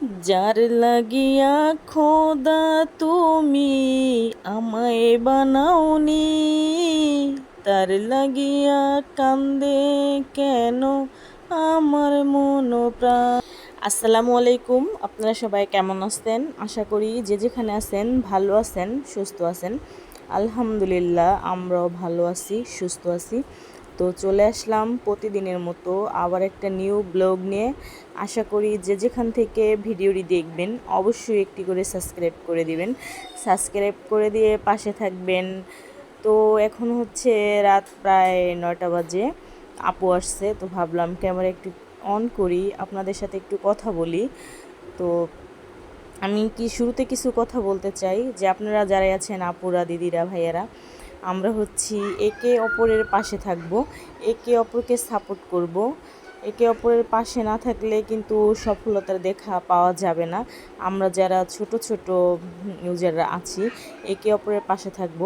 যার লাগিয়া খোদা তুমি আমায় বানাওনি, তার লাগিয়া কান্দে কেন আমার মন প্রাণ? আসসালামু আলাইকুম, আপনারা সবাই কেমন আছেন? আশা করি যে যেখানে আছেন ভালো আছেন, সুস্থ আছেন। আলহামদুলিল্লাহ, আমরাও ভালো আছি, সুস্থ আছি। তো চলে আসলাম প্রতিদিনের মতো আবার একটা নিউ ব্লগ নিয়ে। আশা করি যে যেখান থেকে ভিডিওটি দেখবেন, অবশ্যই একটি করে সাবস্ক্রাইব করে দিবেন। সাবস্ক্রাইব করে দিয়ে পাশে থাকবেন। তো এখন হচ্ছে রাত প্রায় নয়টা বাজে। আপু আসছে, তো ভাবলাম ক্যামেরা একটু অন করি, আপনাদের সাথে একটু কথা বলি। তো আমি কি শুরুতে কিছু কথা বলতে চাই? যে আপনারা যারাই আছেন, আপুরা, দিদিরা, ভাইয়ারা আমরা হচ্ছি একে অপরের পাশে থাকব, একে অপরকে সাপোর্ট করব। একে অপরের পাশে না থাকলে কিন্তু সফলতার দেখা পাওয়া যাবে না। আমরা যারা ছোট ছোট ইউজাররা আছি, একে অপরের পাশে থাকব।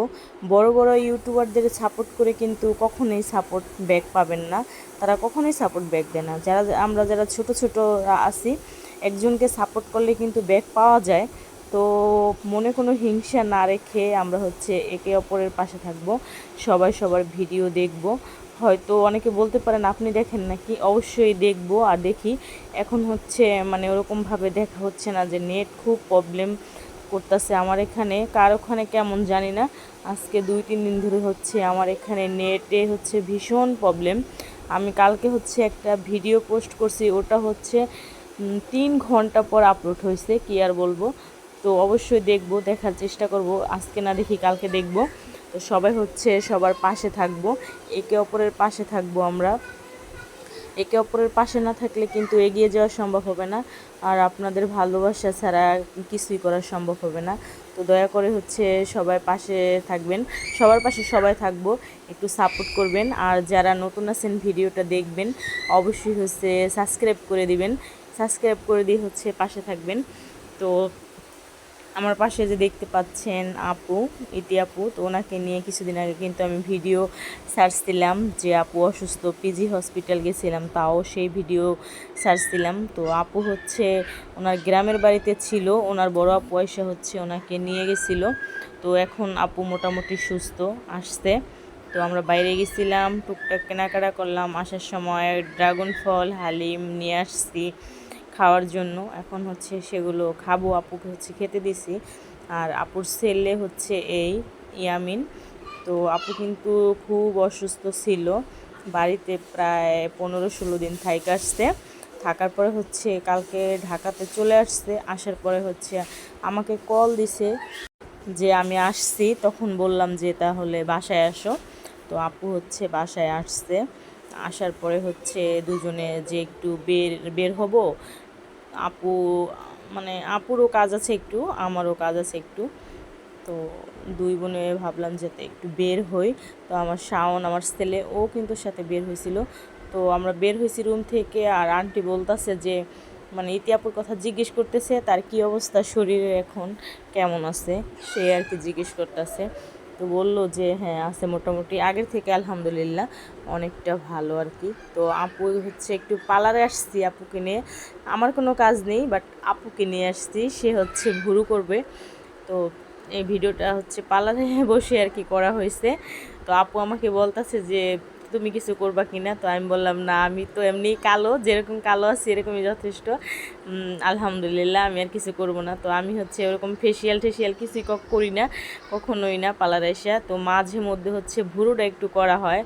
বড় বড় ইউটিউবারদের সাপোর্ট করে কিন্তু কখনোই সাপোর্ট ব্যাক পাবেন না। তারা কখনোই সাপোর্ট ব্যাক দেয় না। যারা, আমরা যারা ছোট ছোট আছি, একজনকে সাপোর্ট করলে কিন্তু ব্যাক পাওয়া যায়। তো মনে কোনো হিংসা না রেখে আমরা হচ্ছে একে অপরের পাশে থাকব, সবাই সবার ভিডিও দেখব। হয়তো অনেকে বলতে পারেন, আপনি দেখেন নাকি? অবশ্যই দেখব আর দেখি। এখন হচ্ছে মানে ওরকমভাবে দেখা হচ্ছে না যে নেট খুব প্রবলেম করতেছে আমার এখানে। কার ওখানে কেমন জানি না। আজকে দুই, তিন দিন ধরে হচ্ছে আমার এখানে নেটে হচ্ছে ভীষণ প্রবলেম আমি কালকে হচ্ছে একটা ভিডিও পোস্ট করছি, ওটা হচ্ছে তিন ঘণ্টা পর আপলোড হয়েছে, কি আর বলব? তো অবশ্যই দেখব, দেখার চেষ্টা করব। আজকে না দেখি, কালকে দেখব। তো সবাই হচ্ছে সবার পাশে থাকব। একে অপরের পাশে থাকব আমরা। একে অপরের পাশে না থাকলে কিন্তু এগিয়ে যাওয়া সম্ভব হবে না। আর আপনাদের ভালোবাসা ছাড়া কিছুই করা সম্ভব হবে না। তো দয়া করে হচ্ছে সবাই পাশে থাকবেন। সবার পাশে সবাই থাকব। একটু সাপোর্ট করবেন। আর যারা নতুন আছেন ভিডিওটা দেখবেন, অবশ্যই হচ্ছে সাবস্ক্রাইব করে দিবেন। সাবস্ক্রাইব করে দিয়ে হচ্ছে পাশে থাকবেন। তো আমার পাশে যে দেখতে পাচ্ছেন আপু, ইতি আপু, তো ওনাকে নিয়ে কিছুদিন আগে কিন্তু আমি ভিডিও সার্চ দিলাম যে আপু অসুস্থ পিজি হসপিটাল গেছিলাম, তাও সেই ভিডিও সার্চ দিলাম। তো আপু হচ্ছে ওনার গ্রামের বাড়িতে ছিল, ওনার বড় আপু পয়সা হচ্ছে ওনাকে নিয়ে গেছিল। তো এখন আপু মোটামুটি সুস্থ আসতে তো আমরা বাইরে গেছিলাম, টুকটাক কেনাকাটা করলাম, আসার সময় ড্রাগন ফল, হালিম নিয়ে আসছি। খাওয়ার জন্য। এখন হচ্ছে সেগুলো খাব, আপুকে হচ্ছে খেতে দিছি। আর আপুর ছেলে হচ্ছে এই ইয়ামিন। তো আপু কিন্তু খুব অসুস্থ ছিল। বাড়িতে প্রায় পনেরো ষোলো দিন থাইকে আসতে থাকার পরে হচ্ছে কালকে ঢাকাতে চলে আসছে। আসার পরে হচ্ছে আমাকে কল দিছে যে আমি আসছি। তখন বললাম যে তাহলে বাসায় আসো। তো আপু হচ্ছে বাসায় আসছে। আসার পরে হচ্ছে দুজনে যে একটু বের বের হব আপু মানে আপুরও কাজ আছে একটু, আমারও কাজ আছে একটু। তো দুই বোনে ভাবলাম যাতে একটু বের হই। তো আমার শাওন, আমার ছেলে, ও কিন্তু সাথে বের হয়েছিল তো আমরা বের হয়েছি রুম থেকে আর আন্টি বলতেছে যে মানে ইতিহাপুর কথা জিজ্ঞেস করতেছে, তার কি অবস্থা, শরীরে এখন কেমন আছে? সে আর কি জিজ্ঞেস করতেছে। তো বলল যে হ্যাঁ আছে মোটামুটি। আগের থেকে আলহামদুলিল্লাহ অনেকটা ভালো আর কি। তো আপু হচ্ছে একটু পার্লারে আসছি আপুকে নিয়ে। আমার কোনো কাজ নেই বাট আপুকে নিয়ে আসছি। সে হচ্ছে ভুরু করবে। তো এই ভিডিওটা হচ্ছে পার্লারে বসে আর কি করা হয়েছে। তো আপু আমাকে বলতেছে যে তুমি কিছু করবা কি না তো আমি বললাম, না, আমি তো এমনি কালো, যেরকম কালো আছি, এরকমই যথেষ্ট। আলহামদুলিল্লাহ, আমি আর কিছু করব না। তো আমি হচ্ছে ওরকম ফেসিয়াল টেসিয়াল কিছুই করি না, কখনোই না পালার এসে তো মাঝে মধ্যে হচ্ছে ভুরুটা একটু করা হয়।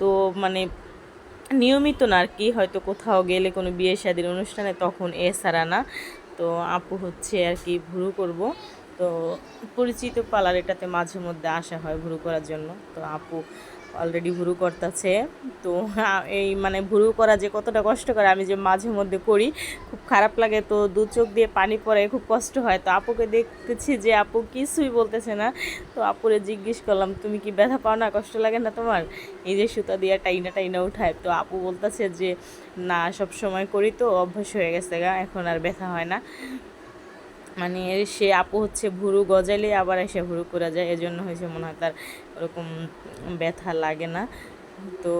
তো মানে নিয়মিত না আর কি, হয়তো কোথাও গেলে কোনো বিয়ে শাদির অনুষ্ঠানে তখন এছাড়া না। তো আপু হচ্ছে আর কি ভুরু করব। তো পরিচিত পার্লার এটাতে মাঝে মধ্যে আসা হয় ভুরু করার জন্য। তো আপু অলরেডি ভুরু করতেছে। তো এই মানে ভুরু করা যে কতটা কষ্ট করে আমি যে মাঝে মধ্যে করি, খুব খারাপ লাগে। তো দু চোখ দিয়ে পানি পড়ে খুব কষ্ট হয়। তো আপুকে দেখতেছি যে আপু কিছুই বলতেছে না। তো আপুরে জিজ্ঞেস করলাম, তুমি কি ব্যথা পাও না? কষ্ট লাগে না তোমার? এই যে সুতা দিয়ে টাইনা টাইনা উঠায়। তো আপু বলতেছে যে, না সব সময় করি তো, অভ্যাস হয়ে গেছে গা, এখন আর ব্যথা হয় না। মানে সে আপু হচ্ছে ভুরু গজালে আবার এসে ভুরু করা যায়, এজন্য হয়েছে মনে হয় তার ওরকম ব্যথা লাগে না। তো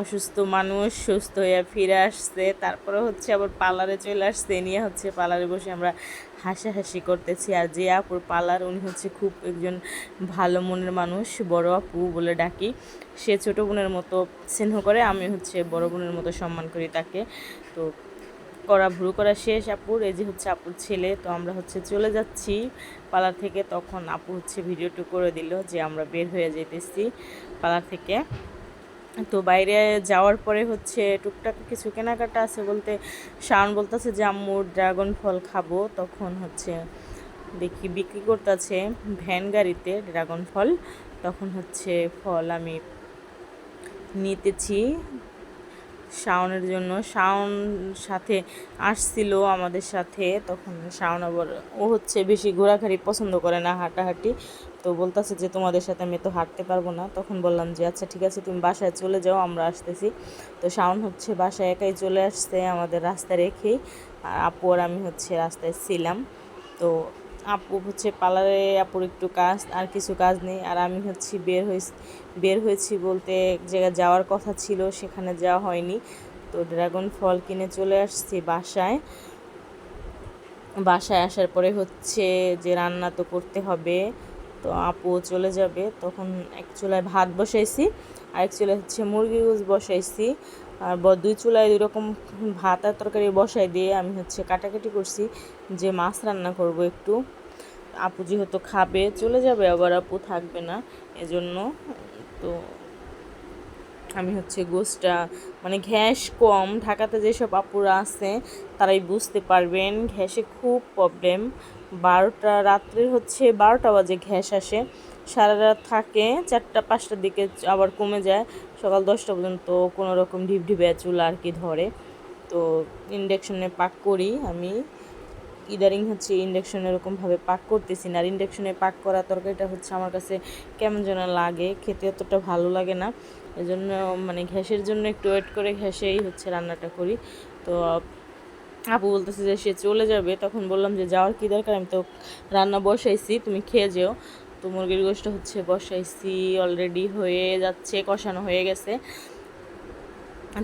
অসুস্থ মানুষ, সুস্থ হয়ে ফিরে আসছে, তারপরে হচ্ছে আবার পার্লারে চলে আসছে নিয়ে হচ্ছে পার্লারে বসে আমরা হাসাহাসি করতেছি। আর যে আপুর পার্লার, উনি হচ্ছে খুব একজন ভালো মনের মানুষ, বড় আপু বলে ডাকি। সে ছোটো বোনের মতো স্নেহ করে, আমি হচ্ছে বড় বোনের মতো সম্মান করি তাকে। তো করা, ভুরু করা শেষ আপুর এই যে হচ্ছে আপুর ছেলে, তো আমরা হচ্ছে চলে যাচ্ছি। পার্লার থেকে তখন আপু হচ্ছে ভিডিওটু করে দিল যে আমরা বের হয়ে যেতেছি পালা থেকে। তো বাইরে যাওয়ার পরে হচ্ছে টুকটাক কিছু কেনাকাটা আছে বলতে, শাওন বলতেছে যে আম্মুর ড্রাগন ফল খাব। তখন হচ্ছে দেখি বিক্রি করতেছে ভ্যান গাড়িতে ড্রাগন ফল। তখন হচ্ছে ফল আমি নিতেছি। শাওনের জন্য। শাওন সাথে আসছিল আমাদের সাথে, তখন শাওন আবার, ও হচ্ছে বেশি ঘোরাঘুরি পছন্দ করে না হাঁটাহাঁটি। তো বলতেছে যে, তোমাদের সাথে আমি তো হাঁটতে পারব না। তখন বললাম যে আচ্ছা ঠিক আছে, তুমি বাসায় চলে যাও, আমরা আসতেছি। তো শাওন হচ্ছে বাসায় একাই চলে আসছে আমাদের রাস্তা রেখেই। আর আপু আর আমি হচ্ছে রাস্তায় ছিলাম। তো আপু হচ্ছে পার্লারে আপুর একটু কাজ, আর কিছু কাজ নেই। আর আমি হচ্ছি বের হয়েছি বের হয়েছি বলতে এক জায়গায় যাওয়ার কথা ছিল, সেখানে যাওয়া হয়নি। তো ড্রাগন ফল কিনে চলে আসছি বাসায়। বাসায় আসার পরে হচ্ছে যে রান্না তো করতে হবে, তো আপু চলে যাবে। তখন এক চুলায় ভাত বসাইছি। আর এক চুলায় হচ্ছে মুরগি গুজ বসাইছি। আর দুই চুলায় দুই রকম ভাত আর তরকারি বসাই দিয়ে আমি হচ্ছে কাটাকাটি করছি যে মাছ রান্না করব একটু। আপু যেহেতু খাবে, চলে যাবে আবার আপু থাকবে না, এজন্য তো আমি হচ্ছে গোসটা মানে ঘ্যাস কম, ঢাকাতে যেসব আপুরা আছে তারাই বুঝতে পারবেন, ঘ্যাসে খুব প্রবলেম বারোটা রাত্রের হচ্ছে বারোটা বাজে ঘ্যাস আসে। সারা রাত থাকে, চারটা, পাঁচটার দিকে আবার কমে যায়। সকাল দশটা পর্যন্ত কোনো রকম ঢিপ ঢিপে চুল আর কি ধরে। তো ইন্ডাকশনে পাক করি আমি। ইদারিং হচ্ছে ইন্ডাকশন এরকমভাবে পাক করতেছি না। আর ইন্ডাকশনে পাক করা তরকারিটা হচ্ছে আমার কাছে কেমন যেন লাগে, খেতে অতটা ভালো লাগে না। এই জন্য মানে ঘ্যাসের জন্য একটু ওয়েট করে ঘ্যাসেই হচ্ছে রান্নাটা করি। তো আপু বলতেছে যে সে চলে যাবে। তখন বললাম যে যাওয়ার কী দরকার? আমি তো রান্না বসাইছি, তুমি খেয়ে যেও। তো মুরগির গোষ্ঠ হচ্ছে বসাইছি অলরেডি হয়ে যাচ্ছে, কষানো হয়ে গেছে।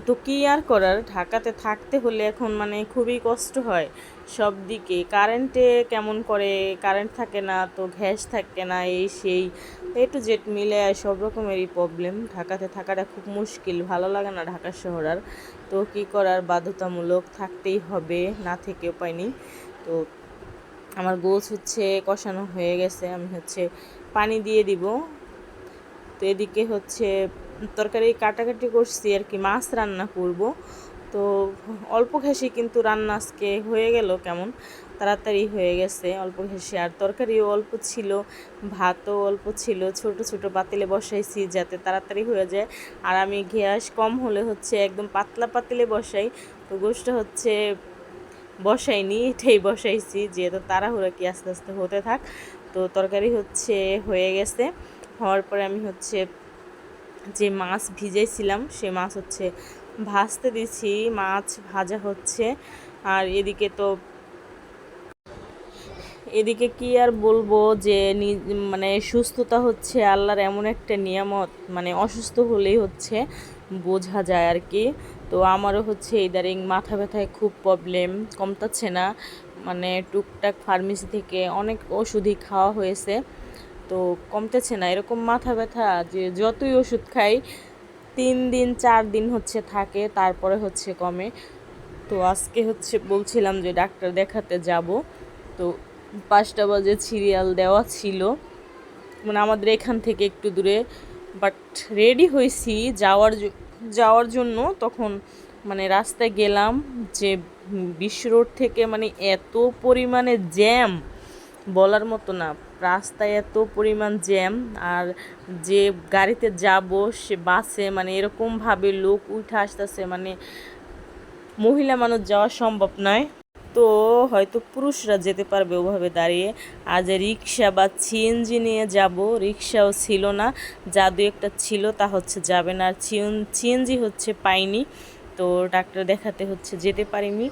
তো কী আর করার? ঢাকাতে থাকতে হলে এখন মানে খুবই কষ্ট হয় সব দিকে। কারেন্টে কেমন করে? কারেন্ট থাকে না, তো গ্যাস থাকে না, এই সেই। এ টু জেড মিলে সব রকমেরই প্রবলেম ঢাকাতে থাকাটা খুব মুশকিল, ভালো লাগে না ঢাকা শহর আর। তো কী করার? বাধ্যতামূলক থাকতেই হবে, না থেকে উপায় নেই তো আমার গোছ হচ্ছে, কষানো হয়ে গেছে, আমি হচ্ছে পানি দিয়ে দিব। তো এদিকে হচ্ছে তরকারি কাটাকাটি করছি, আর কি মাছ রান্না করব। তো অল্প ঘেঁষে কিন্তু রান্না আজকে হয়ে গেল কেমন? তাড়াতাড়ি হয়ে গেছে অল্প ঘেঁষে। আর তরকারিও অল্প ছিল, ভাতও অল্প ছিল, ছোট ছোট পাতিলে বসাইছি যাতে তাড়াতাড়ি হয়ে যায়। আর আমি গ্যাস কম হলে হচ্ছে একদম পাতলা পাতিলে বসাই। তো গোষ্ঠটা হচ্ছে বসাইনি, এটাই বসাইছি, যেহেতু তাড়াহুড়া কি আস্তে আস্তে হতে থাক। তো তরকারি হচ্ছে হয়ে গেছে। হওয়ার পরে আমি হচ্ছে যে মাছ ভিজেছিলাম সে মাছ হচ্ছে ভাজতে দিছি মাছ ভাজা হচ্ছে। আর এদিকে তো এদিকে কি আর বলব যে মানে সুস্থতা হচ্ছে আল্লাহর এমন একটা নিয়ামত মানে অসুস্থ হলেই হচ্ছে বোঝা যায় আর কি। তো আমারও হচ্ছে ইদারিং মাথা ব্যথায় খুব প্রবলেম কমতাচ্ছে না। মানে টুকটাক ফার্মেসি থেকে অনেক ওষুধই খাওয়া হয়েছে, তো কমতেছে না। এরকম মাথা ব্যথা যে যতই ওষুধ খাই, তিন দিন, চার দিন হচ্ছে থাকে, তারপরে হচ্ছে কমে। তো আজকে হচ্ছে বলছিলাম যে ডাক্তার দেখাতে যাব। তো পাঁচটা বাজে সিরিয়াল দেওয়া ছিল। মানে আমাদের এখান থেকে একটু দূরে বাট রেডি হয়েছি। যাওয়ার যাওয়ার জন্য তখন মানে রাস্তায় গেলাম যে বিশ্ব রোড থেকে মানে এত পরিমাণে জ্যাম বলার মতো না। রাস্তায় এত পরিমাণ জ্যাম আর যে গাড়িতে যাব সে বাসে মানে এরকমভাবে লোক উঠে আসতেছে মানে মহিলা মানুষ যাওয়া সম্ভব নয়। তো হয়তো পুরুষরা যেতে পারবে ওভাবে দাঁড়িয়ে। আর যে রিক্সা বা সিএনজি নিয়ে যাব রিক্সাও ছিল না যা দু একটা ছিল, তা হচ্ছে যাবে না। আর সিএনজি হচ্ছে পাইনি, তো ডাক্তার দেখাতে হচ্ছে, যেতে পারিনি।